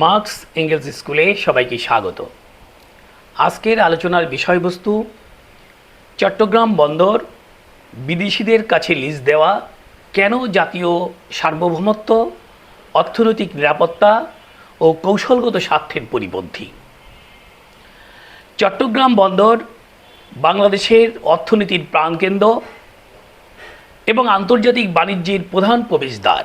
Marks angles স্কুলে সবাইকে স্বাগত। আজকের আলোচনার বিষয়বস্তু, চট্টগ্রাম বন্দর, বিদেশিদের কাছে লিজ দেওয়া, কেন জাতীয় সার্বভৌমত্ব, অর্থনৈতিক নিরাপত্তা ও কৌশলগত স্বার্থের পরিপন্থী। চট্টগ্রাম বন্দর বাংলাদেশের অর্থনীতির প্রাণকেন্দ্র এবং আন্তর্জাতিক বাণিজ্যের প্রধান প্রবেশদ্বার।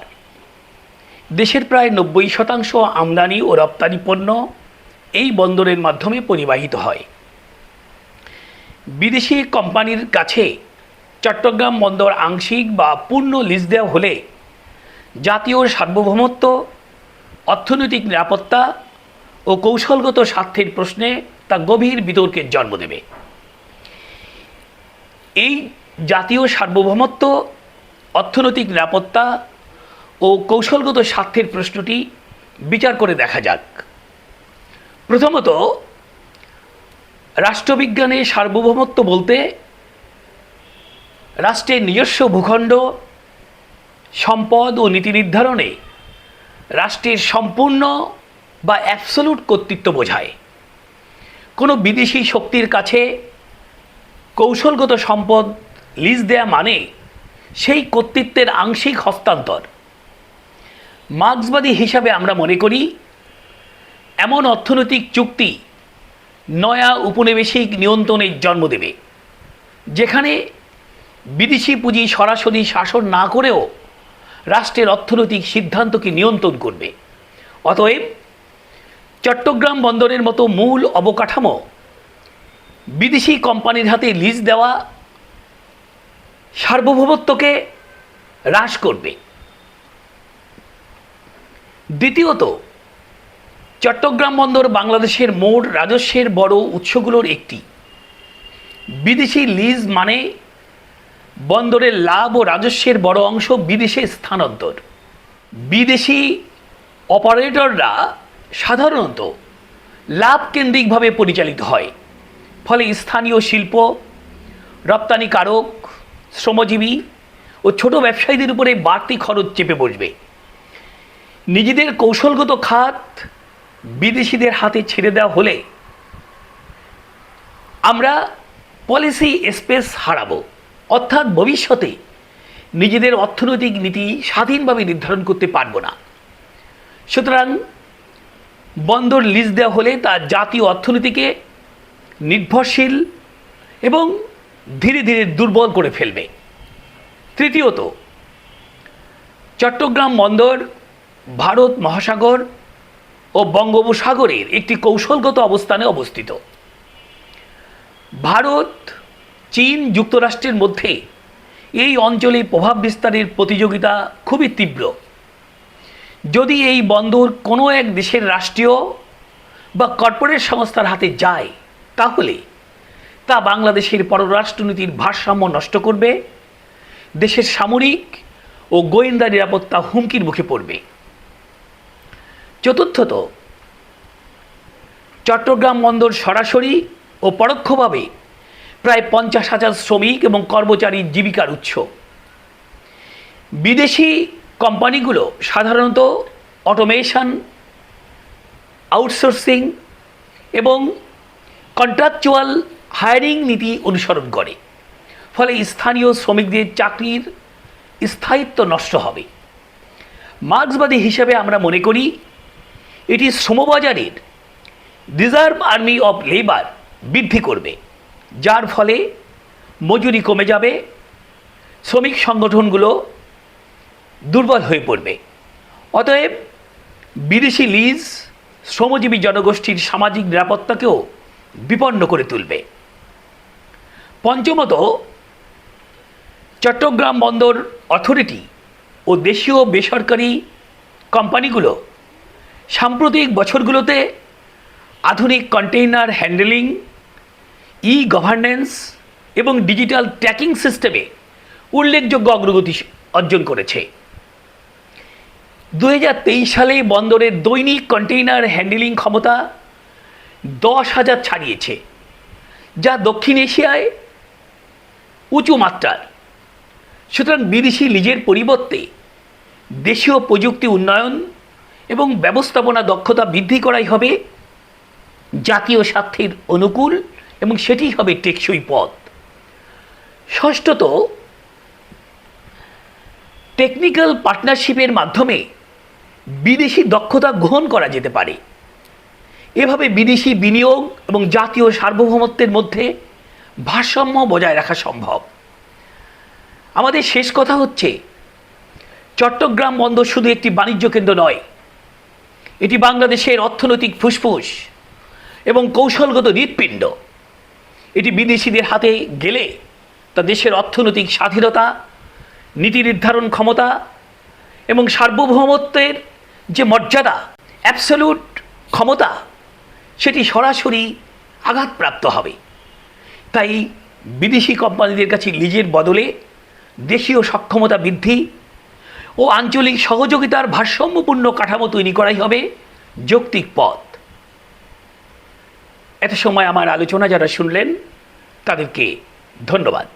দেশের প্রায় নব্বই শতাংশ আমদানি ও রপ্তানি পণ্য এই বন্দরের মাধ্যমে পরিবাহিত হয়। বিদেশি কোম্পানির কাছে চট্টগ্রাম বন্দর আংশিক বা পূর্ণ লিজ দেওয়া হলে জাতীয় সার্বভৌমত্ব, অর্থনৈতিক নিরাপত্তা ও কৌশলগত স্বার্থের প্রশ্নে তা গভীর বিতর্কের জন্ম দেবে। এই জাতীয় সার্বভৌমত্ব, অর্থনৈতিক নিরাপত্তা ও কৌশলগত স্বার্থের প্রশ্নটি বিচার করে দেখা যাক। প্রথমত, রাষ্ট্রবিজ্ঞানে সার্বভৌমত্ব বলতে রাষ্ট্রের নিজস্ব ভূখণ্ড, সম্পদ ও নীতি নির্ধারণে রাষ্ট্রের সম্পূর্ণ বা অ্যাবসলুট কর্তৃত্ব বোঝায়। কোনো বিদেশি শক্তির কাছে কৌশলগত সম্পদ লিজ দেয়া মানে সেই কর্তৃত্বের আংশিক হস্তান্তর। মার্ক্সবাদী হিসাবে আমরা মনে করি, এমন অর্থনৈতিক চুক্তি নয়া উপনিবেশিক নিয়ন্ত্রণের জন্ম দেবে, যেখানে বিদেশি পুঁজি সরাসরি শাসন না করেও রাষ্ট্রের অর্থনৈতিক সিদ্ধান্তকে নিয়ন্ত্রণ করবে। অতএব চট্টগ্রাম বন্দরের মতো মূল অবকাঠামো, বিদেশি কোম্পানির হাতে লিজ দেওয়া সার্বভৌমত্বকে হ্রাস করবে। দ্বিতীয়ত, চট্টগ্রাম বন্দর বাংলাদেশের মোট রাজস্বের বড় উৎসগুলোর একটি। বিদেশি লিজ মানে বন্দরের লাভ ও রাজস্বের বড় অংশ বিদেশে স্থানান্তর। বিদেশি অপারেটররা সাধারণত লাভ কেন্দ্রিকভাবে পরিচালিত হয়, ফলে স্থানীয় শিল্প, রপ্তানিকারক, শ্রমজীবী ও ছোট ব্যবসায়ীদের উপরে বাড়তি খরচ চেপে বসবে। নিজেদের কৌশলগত খাত বিদেশিদের হাতে ছেড়ে দেওয়া হলে আমরা পলিসি স্পেস হারাবো। অর্থাৎ ভবিষ্যতে নিজেদের অর্থনৈতিক নীতি স্বাধীনভাবে নির্ধারণ করতে পারব না। সুতরাং বন্দর লিজ দেওয়া হলে তা জাতীয় অর্থনীতিকে নির্ভরশীল এবং ধীরে ধীরে দুর্বল করে ফেলবে। তৃতীয়ত, চট্টগ্রাম বন্দর ভারত মহাসাগর ও বঙ্গোপসাগরের একটি কৌশলগত অবস্থানে অবস্থিত। ভারত, চীন যুক্তরাষ্ট্রের মধ্যে এই অঞ্চলে প্রভাব বিস্তারের প্রতিযোগিতা খুবই তীব্র। যদি এই বন্দর কোনো এক দেশের রাষ্ট্রীয় বা কর্পোরেট সংস্থার হাতে যায়, তাহলে তা বাংলাদেশের পররাষ্ট্রনীতির ভারসাম্য নষ্ট করবে, দেশের সামরিক ও গোয়েন্দা নিরাপত্তা হুমকির মুখে পড়বে। চতুর্থত, চট্টগ্রাম বন্দর সরাসরি ও পরোক্ষভাবে প্রায় পঞ্চাশ হাজার শ্রমিক এবং কর্মচারীর জীবিকার উৎস। বিদেশি কোম্পানিগুলো সাধারণত অটোমেশন, আউটসোর্সিং এবং কন্ট্রাকচুয়াল হায়ারিং নীতি অনুসরণ করে। ফলে স্থানীয় শ্রমিকদের চাকরির স্থায়িত্ব নষ্ট হবে। মার্ক্সবাদী হিসেবে আমরা মনে করি এটি শ্রমবাজারের রিজার্ভ আর্মি অফ লেবার বৃদ্ধি করবে, যার ফলে মজুরি কমে যাবে, শ্রমিক সংগঠনগুলো দুর্বল হয়ে পড়বে। অতএব বিদেশি লিজ শ্রমজীবী জনগোষ্ঠীর সামাজিক নিরাপত্তাকেও বিপন্ন করে তুলবে। পঞ্চমত, চট্টগ্রাম বন্দর অথরিটি ও দেশীয় বেসরকারি কোম্পানিগুলো সাম্প্রতিক বছরগুলোতে আধুনিক কন্টেইনার হ্যান্ডেলিং ই গভর্নেন্স এবং ডিজিটাল ট্র্যাকিং সিস্টেমে উল্লেখযোগ্য অগ্রগতি অর্জন করেছে। দু হাজার তেইশ সালে বন্দরের দৈনিক কন্টেইনার হ্যান্ডেলিং ক্ষমতা দশ হাজার ছাড়িয়েছে, যা দক্ষিণ এশিয়ায় উঁচু মাত্রার। সুতরাং বিদেশি লিজের পরিবর্তে দেশীয় প্রযুক্তি উন্নয়ন এবং ব্যবস্থাপনা দক্ষতা বৃদ্ধি করাই হবে জাতীয় স্বার্থের অনুকূল এবং সেটি হবে টেকসই পথ। ষষ্ঠত টেকনিক্যাল পার্টনারশিপের মাধ্যমে বিদেশি দক্ষতা গ্রহণ করা যেতে পারে। এভাবে বিদেশি বিনিয়োগ এবং জাতীয় সার্বভৌমত্বের মধ্যে ভারসাম্য বজায় রাখা সম্ভব। আমাদের শেষ কথা হচ্ছে, চট্টগ্রাম বন্দর শুধু একটি বাণিজ্য কেন্দ্র নয় এটি বাংলাদেশের অর্থনৈতিক ফুসফুস এবং কৌশলগত হৃৎপিণ্ড। এটি বিদেশিদের হাতে গেলে তা দেশের অর্থনৈতিক স্বাধীনতা, নীতি নির্ধারণ ক্ষমতা এবং সার্বভৌমত্বের যে মর্যাদা অ্যাবসলিউট ক্ষমতা, সেটি সরাসরি আঘাতপ্রাপ্ত হবে। তাই বিদেশি কোম্পানিদের কাছে লিজের বদলে দেশীয় সক্ষমতা বৃদ্ধি ও আঞ্চলিক সহযোগিতার ভারসাম্যপূর্ণ কাঠামো তৈরি করাই হবে যৌক্তিক পথ। এত সময় আমার আলোচনা যারা শুনলেন, তাদেরকে ধন্যবাদ।